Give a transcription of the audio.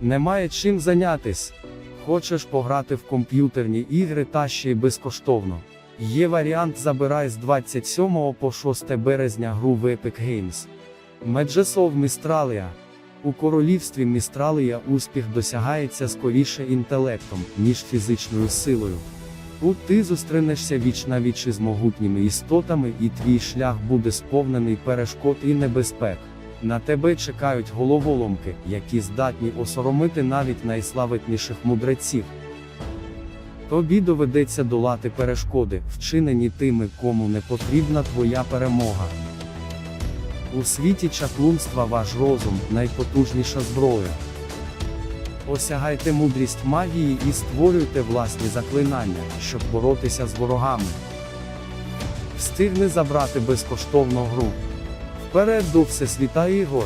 Немає чим зайнятись. Хочеш пограти в комп'ютерні ігри та ще й безкоштовно. Є варіант забирай з 27 по 6 березня гру в Epic Games. Меджесов Містралія. У королівстві Містралія успіх досягається скоріше інтелектом, ніж фізичною силою. Тут ти зустрінешся віч на віч із могутніми істотами, і твій шлях буде сповнений перешкод і небезпек. На тебе чекають головоломки, які здатні осоромити навіть найславетніших мудреців. Тобі доведеться долати перешкоди, вчинені тими, кому не потрібна твоя перемога. У світі чаклунства ваш розум найпотужніша зброя. Осягайте мудрість магії і створюйте власні заклинання, щоб боротися з ворогами. Встигни забрати безкоштовну гру. Вперед до Всесвіта ігор!